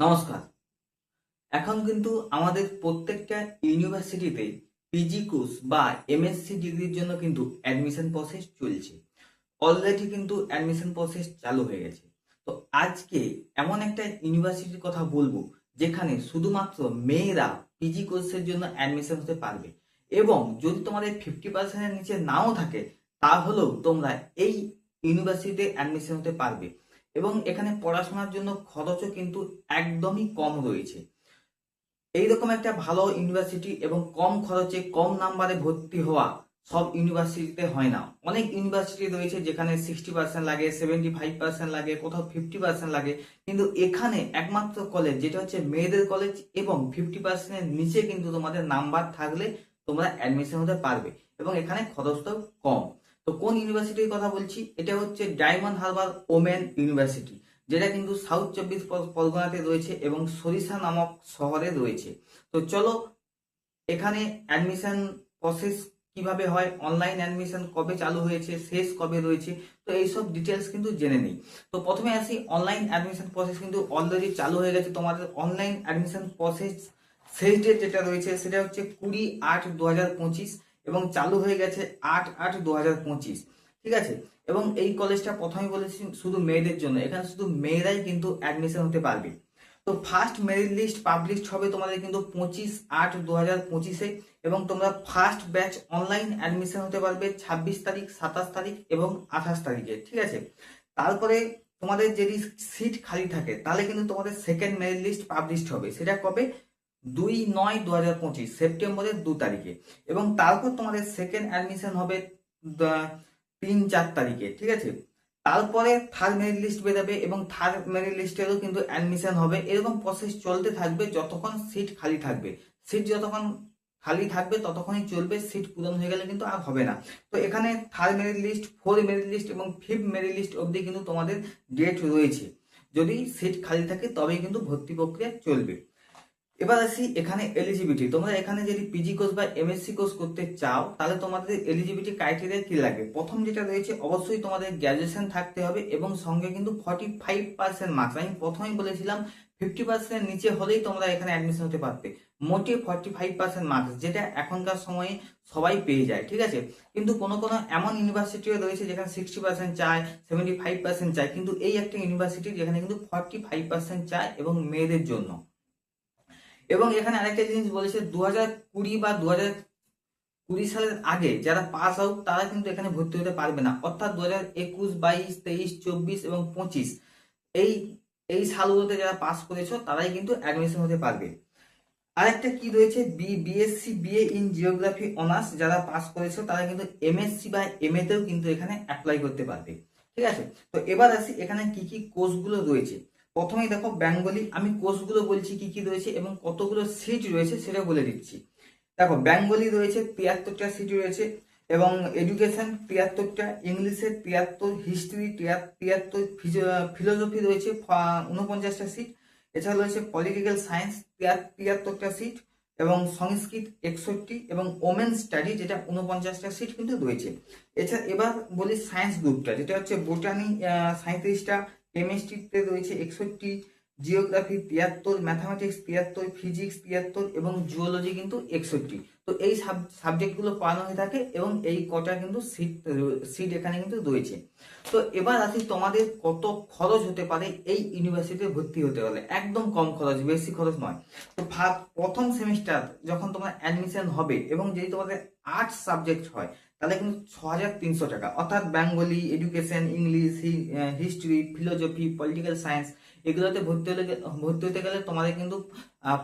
নমস্কার। এখন কিন্তু আমাদের প্রত্যেকটা ইউনিভার্সিটিতে পিজি কোর্স বা এমএসসি ডিগ্রির জন্য কিন্তু অ্যাডমিশন প্রসেস চলছে। অলরেডি কিন্তু অ্যাডমিশন প্রসেস চালু হয়ে গেছে। তো আজকে এমন একটা ইউনিভার্সিটির কথা বলব, যেখানে শুধুমাত্র মেয়েরা পিজি কোর্সের জন্য অ্যাডমিশন হতে পারবে এবং যদি তোমাদের ফিফটি পার্সেন্টের নিচে নাও থাকে, তাহলেও তোমরা এই ইউনিভার্সিটিতে অ্যাডমিশন হতে পারবে। এবং এখানে পড়াশোনার জন্য খরচও কিন্তু একদমই কম রয়েছে। এইরকম একটা ভালো ইউনিভার্সিটি এবং কম খরচে, কম নাম্বারে ভর্তি হওয়া সব ইউনিভার্সিটিতে হয় না। অনেক ইউনিভার্সিটি রয়েছে যেখানে সিক্সটি পার্সেন্ট লাগে সেভেন্টি ফাইভ পার্সেন্ট লাগে, কোথাও ফিফটি পার্সেন্ট লাগে। কিন্তু এখানে একমাত্র কলেজ যেটা হচ্ছে মেয়েদের কলেজ এবং ফিফটি পার্সেন্টের নিচে কিন্তু তোমাদের নাম্বার থাকলে তোমরা অ্যাডমিশন হতে পারবে এবং এখানে খরচটাও কম। তো কোন ইউনিভার্সিটির কথা বলছি? এটা হচ্ছে ডায়মন্ড হারবার ওমেন ইউনিভার্সিটি, যেটা কিন্তু সাউথ চব্বিশ পর- পরগনাতে রয়েছে এবং সরিষা নামক শহরে রয়েছে। তো চলো, এখানে অ্যাডমিশন প্রসেস কীভাবে হয়? অনলাইন অ্যাডমিশন কবে চালু হয়েছে? শেষ কবে রয়েছে? তো এইসব ডিটেলস কিন্তু জেনে নিই। তো প্রথমে আসি অনলাইন অ্যাডমিশন প্রসেস কিন্তু অলরেডি চালু হয়ে গেছে। তোমাদের অনলাইন অ্যাডমিশন প্রসেস শেষ ডেট যেটা রয়েছে, সেটা হচ্ছে কুড়ি আট দু হাজার পঁচিশ। এবং চালু হয়ে গেছে আট আট দু ঠিক আছে? এবং এই কলেজটা প্রথমে বলেছি শুধু মেয়েদের জন্য, এখানে শুধু মেয়েরাই কিন্তু অ্যাডমিশন হতে পারবে। তো ফার্স্ট মেরিট লিস্ট পাবলিশ হবে তোমাদের কিন্তু পঁচিশ আট দু হাজার পঁচিশে এবং তোমরা ফার্স্ট ব্যাচ অনলাইন অ্যাডমিশন হতে পারবে ছাব্বিশ তারিখ, সাতাশ তারিখ এবং আঠাশ তারিখে, ঠিক আছে? তারপরে তোমাদের যদি সিট খালি থাকে, তাহলে কিন্তু তোমাদের সেকেন্ড মেরিট লিস্ট পাবলিশ হবে। সেটা কবে? দুই নয় দু হাজার পঁচিশ, সেপ্টেম্বরের দু তারিখে। এবং তারপর তোমাদের সেকেন্ড অ্যাডমিশন হবে তিন চার তারিখে, ঠিক আছে? তারপরে থার্ড মেরিট লিস্ট বেরোবে এবং থার্ড মেরিট লিস্টেরও কিন্তু অ্যাডমিশন হবে। এরকম প্রসেস চলতে থাকবে যতক্ষণ সিট খালি থাকবে। সিট যতক্ষণ খালি থাকবে, ততক্ষণই চলবে। সিট পূরণ হয়ে গেলে কিন্তু আর হবে না। তো এখানে third merit list fourth merit list এবং ফিফথ মেরিট লিস্ট অবধি কিন্তু তোমাদের ডেট রয়েছে। যদি সিট খালি থাকে, তবেই কিন্তু ভর্তি প্রক্রিয়া চলবে। এবার আসি এখানে এলিজিবিলিটি তোমরা এখানে যদি পিজি কোর্স বা এমএসসি কোর্স করতে চাও, তাহলে তোমাদের এলিজিবিলিটি ক্রাইটেরিয়া কি লাগে? প্রথম যেটা রয়েছে, অবশ্যই তোমাদের গ্র্যাজুয়েশন থাকতে হবে এবং সঙ্গে কিন্তু ফর্টি ফাইভ পার্সেন্ট মার্কস আমি প্রথমেই বলেছিলাম ফিফটি পার্সেন্ট নিচে হলেই তোমরা এখানে অ্যাডমিশন হতে পারবে। মোটে ফর্টি ফাইভ পার্সেন্ট মার্কস যেটা এখনকার সময়ে সবাই পেয়ে যায়, ঠিক আছে? কিন্তু কোনো কোনো এমন ইউনিভার্সিটিও রয়েছে যেখানে সিক্সটি পার্সেন্ট চায় সেভেন্টি ফাইভ পার্সেন্ট চায়, কিন্তু এই একটা ইউনিভার্সিটি যেখানে কিন্তু ফর্টি ফাইভ পার্সেন্ট চায় এবং মেয়েদের জন্য। এবং এখানে আরেকটা জিনিস বলেছে দু হাজার কুড়ি বা দু হাজার কুড়ি সালের আগে যারা পাস আউট তারা কিন্তু এখানে ভর্তি হতে পারবে না। অর্থাৎ দু হাজার একুশ, বাইশ, তেইশ, চব্বিশ এবং পঁচিশ, এই এই সালগুলোতে যারা পাস করেছ, তারাই কিন্তু অ্যাডমিশন হতে পারবে। আরেকটা কি রয়েছে? B BSc BA in geography honours যারা পাস করেছ, তারা কিন্তু এমএসসি বা এমএ তেও কিন্তু এখানে অ্যাপ্লাই করতে পারবে। ঠিক আছে? তো এবার আসি, এখানে কি কি কোর্সগুলো রয়েছে? প্রথমেই দেখো বেঙ্গলি আমি কোর্সগুলো বলছি কি কি রয়েছে এবং কতগুলো সিট রয়েছে সেটা বলে দিচ্ছি। দেখো বেঙ্গলি রয়েছে তিয়াত্তরটা সিট রয়েছে এবং এডুকেশন তিয়াত্তরটা ইংলিশে তিয়াত্তর হিস্ট্রি তিয়াত্তর ফিলোসফি রয়েছে উনপঞ্চাশটা সিট এছাড়া রয়েছে পলিটিক্যাল সায়েন্স তিয়াত্তরটা সিট এবং সংস্কৃত একষট্টি এবং ওমেন স্টাডি যেটা উনপঞ্চাশটা সিট কিন্তু রয়েছে। এছাড়া এবার বলি সায়েন্স গ্রুপটা যেটা হচ্ছে বোটানি সাঁত্রিশটা কেমিস্ট্রিতে রয়েছে একষট্টি জিওগ্রাফি তিয়াত্তর ম্যাথামেটিক্স তিয়াত্তর ফিজিক্স তিয়াত্তর এবং জুওলজি কিন্তু একষট্টি। তো এই সাবজেক্টগুলো পড়ানো হয়ে থাকে এবং এই কটা কিন্তু সিট সিট এখানে কিন্তু রয়েছে। তো এবার আসি তোমাদের কত খরচ হতে পারে এই ইউনিভার্সিটিতে ভর্তি হতে হলে। একদম কম খরচ, বেশি খরচ নয়। তো প্রথম সেমিস্টার যখন তোমার অ্যাডমিশন হবে এবং যদি তোমাদের আর্টস সাবজেক্ট হয় তাহলে কিন্তু ছ হাজার তিনশো টাকা। অর্থাৎ Bengali, education, English history philosophy political science, এগুলোতে ভর্তি হলে, ভর্তি হতে গেলে তোমাদের কিন্তু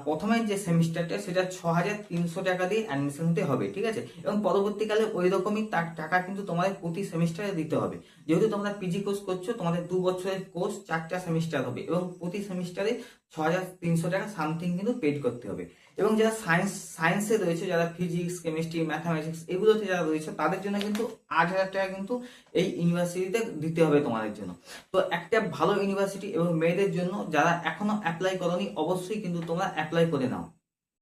প্রথমের যে সেমিস্টারটা, সেটা ছ হাজার তিনশো টাকা দিয়ে অ্যাডমিশন হতে হবে, ঠিক আছে? এবং পরবর্তীকালে ওই রকমই টাকা কিন্তু তোমাদের প্রতি সেমিস্টারে দিতে হবে। যেহেতু তোমরা পিজি কোর্স করছ, তোমাদের দু বছরের কোর্স চারটা সেমিস্টার হবে এবং প্রতি সেমিস্টারে ছ হাজার তিনশো টাকা সামথিং কিন্তু পেড করতে হবে। এবং যারা সায়েন্স সায়েন্সে রয়েছে, যারা ফিজিক্স কেমিস্ট্রি ম্যাথামেটিক্স এগুলোতে যারা রয়েছে, তাদের জন্য কিন্তু আট হাজার টাকা কিন্তু এই ইউনিভার্সিটিতে দিতে হবে তোমাদের জন্য। তো একটা ভালো ইউনিভার্সিটি এবং মেয়েদের জন্য যারা এখনও অ্যাপ্লাই করনি, অবশ্যই কিন্তু তোমরা অ্যাপ্লাই করে নাও।